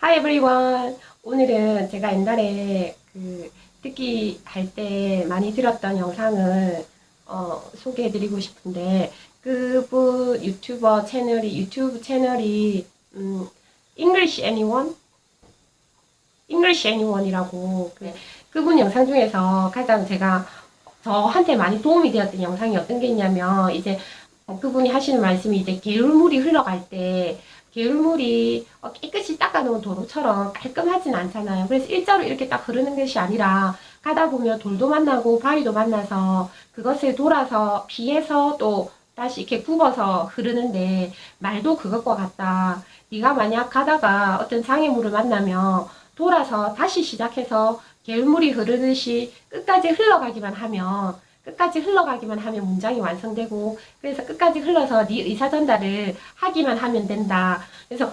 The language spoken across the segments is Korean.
Hi everyone. 오늘은 제가 옛날에 그 듣기 할 때 많이 들었던 영상을 어, 소개해드리고 싶은데 그분 유튜버 채널이 유튜브 채널이 음, English Anyone? English Anyone이라고 그, 그분 영상 중에서 가장 제가 저한테 많이 도움이 되었던 영상이 어떤 게 있냐면 이제 어, 그분이 하시는 말씀이 이제 개울물이 흘러갈 때 개울물이 어, 깨끗이 닦아놓은 도로처럼 깔끔하진 않잖아요. 그래서 일자로 이렇게 딱 흐르는 것이 아니라 가다 보면 돌도 만나고 바위도 만나서 그것을 돌아서 피해서 또 다시 이렇게 굽어서 흐르는데 말도 그것과 같다. 네가 만약 가다가 어떤 장애물을 만나면 돌아서 다시 시작해서 개울물이 흐르듯이 끝까지 흘러가기만 하면 끝까지 흘러가기만 하면 문장이 완성되고 그래서 끝까지 흘러서 네 의사 전달을 하기만 하면 된다. 그래서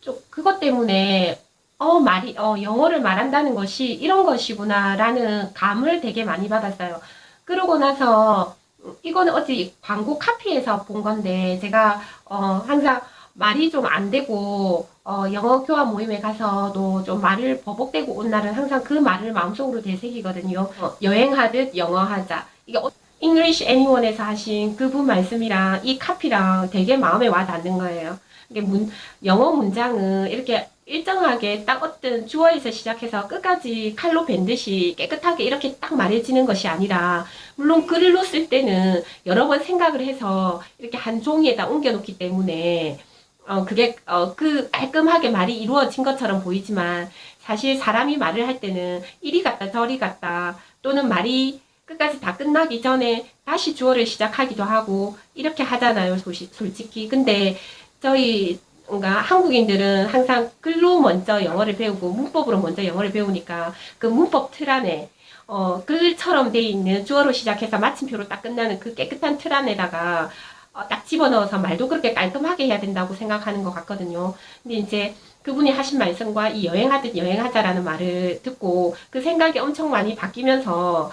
좀 그것 때문에 어 말이 어 영어를 말한다는 것이 이런 것이구나라는 감을 되게 많이 받았어요. 그러고 나서 음, 이거는 어찌 광고 카피에서 본 건데 제가 어 항상 말이 좀 안 되고 어 영어 교환 모임에 가서도 좀 말을 버벅대고 온 날은 항상 그 말을 마음속으로 되새기거든요. 어, 여행하듯 영어하자. 이게 어- English Anyone에서 하신 그분 말씀이랑 이 카피랑 되게 마음에 와 닿는 거예요. 이게 문, 영어 문장은 이렇게 일정하게 딱 어떤 주어에서 시작해서 끝까지 칼로 벤 듯이 깨끗하게 이렇게 딱 말해지는 것이 아니라 물론 글로 쓸 때는 여러 번 생각을 해서 이렇게 한 종이에다 옮겨놓기 때문에 어 그게 어 그 깔끔하게 말이 이루어진 것처럼 보이지만 사실 사람이 말을 할 때는 이리 갔다 저리 갔다 또는 말이 끝까지 다 끝나기 전에 다시 주어를 시작하기도 하고 이렇게 하잖아요 소시, 솔직히. 근데 저희 뭔가 한국인들은 항상 글로 먼저 영어를 배우고 문법으로 먼저 영어를 배우니까 그 문법 틀 안에 어, 글처럼 돼 있는 주어로 시작해서 마침표로 딱 끝나는 그 깨끗한 틀 안에다가 어, 딱 집어넣어서 말도 그렇게 깔끔하게 해야 된다고 생각하는 것 같거든요. 근데 이제 그분이 하신 말씀과 이 여행하듯 여행하자라는 말을 듣고 그 생각이 엄청 많이 바뀌면서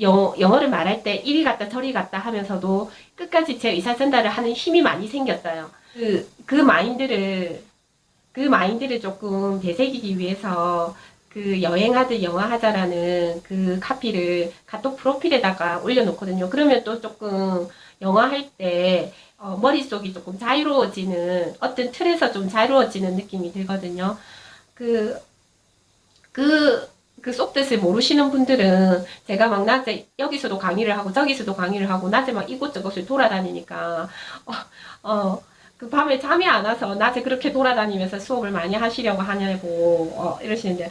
영어, 영어를 말할 때 이리 갔다 저리 갔다 하면서도 끝까지 제 의사 전달을 하는 힘이 많이 생겼어요. 그, 그 마인드를, 그 마인드를 조금 되새기기 위해서 그 여행하듯 영어하자라는 그 카피를 카톡 프로필에다가 올려놓거든요. 그러면 또 조금 영어 할때 어, 머릿속이 조금 자유로워지는 어떤 틀에서 좀 자유로워지는 느낌이 들거든요. 그, 그, 그 속뜻을 모르시는 분들은 제가 막 낮에 여기서도 강의를 하고 저기서도 강의를 하고 낮에 막 이곳저곳을 돌아다니니까 어, 어, 그 밤에 잠이 안 와서 낮에 그렇게 돌아다니면서 수업을 많이 하시려고 하냐고 어, 이러시는데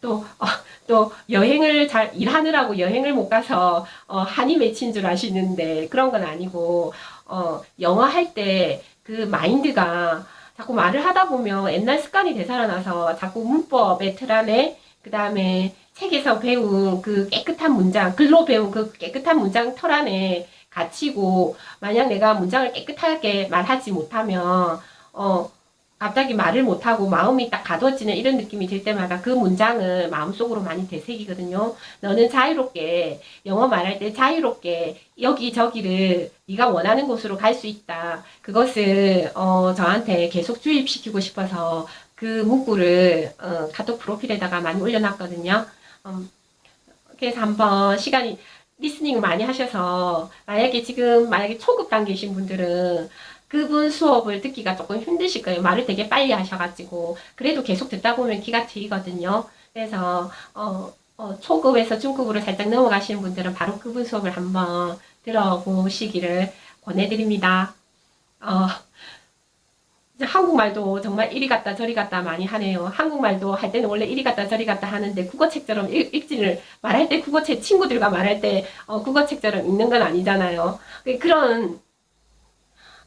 또, 어, 또 여행을 잘 일하느라고 여행을 못 가서 어, 한이 맺힌 줄 아시는데 그런 건 아니고 어, 영어 할때 그 마인드가 자꾸 말을 하다 보면 옛날 습관이 되살아나서 자꾸 문법의 틀 안에 그 다음에 책에서 배운 그 깨끗한 문장, 글로 배운 그 깨끗한 문장 틀 안에 갇히고 만약 내가 문장을 깨끗하게 말하지 못하면 어 갑자기 말을 못하고 마음이 딱 가둬지는 이런 느낌이 들 때마다 그 문장을 마음속으로 많이 되새기거든요. 너는 자유롭게 영어 말할 때 자유롭게 여기저기를 네가 원하는 곳으로 갈 수 있다. 그것을 어, 저한테 계속 주입시키고 싶어서 그 문구를 어, 카톡 프로필에다가 많이 올려놨거든요. 음, 그래서 한번 시간이 리스닝 많이 하셔서 만약에 지금 만약에 초급 단계이신 분들은 그분 수업을 듣기가 조금 힘드실 거예요. 말을 되게 빨리 하셔가지고 그래도 계속 듣다 보면 기가 트이거든요. 그래서 어, 어, 초급에서 중급으로 살짝 넘어가시는 분들은 바로 그분 수업을 한번 들어보시기를 권해드립니다. 어, 한국말도 정말 이리 갔다 저리 갔다 많이 하네요. 한국말도 할 때는 원래 이리 갔다 저리 갔다 하는데 국어책처럼 읽, 읽지를 말할 때 국어책 친구들과 말할 때 어, 국어책처럼 읽는 건 아니잖아요. 그런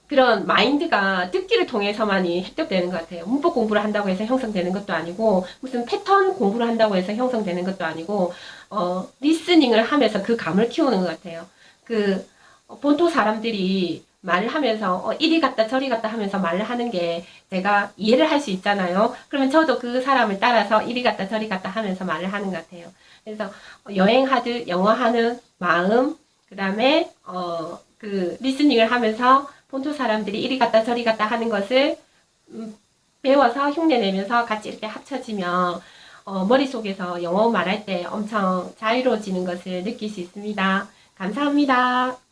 그런 마인드가 듣기를 통해서만이 획득되는 것 같아요. 문법 공부를 한다고 해서 형성되는 것도 아니고 무슨 패턴 공부를 한다고 해서 형성되는 것도 아니고 어 리스닝을 하면서 그 감을 키우는 것 같아요. 그 어, 본토 사람들이 말을 하면서 어, 이리 갔다 저리 갔다 하면서 말을 하는 게 제가 이해를 할 수 있잖아요. 그러면 저도 그 사람을 따라서 이리 갔다 저리 갔다 하면서 말을 하는 것 같아요. 그래서 어, 여행하듯 영어하는 마음, 그 다음에 어, 그 리스닝을 하면서 본토 사람들이 이리 갔다 저리 갔다 하는 것을 음, 배워서 흉내내면서 같이 이렇게 합쳐지면 어, 머릿속에서 영어 말할 때 엄청 자유로워지는 것을 느낄 수 있습니다. 감사합니다.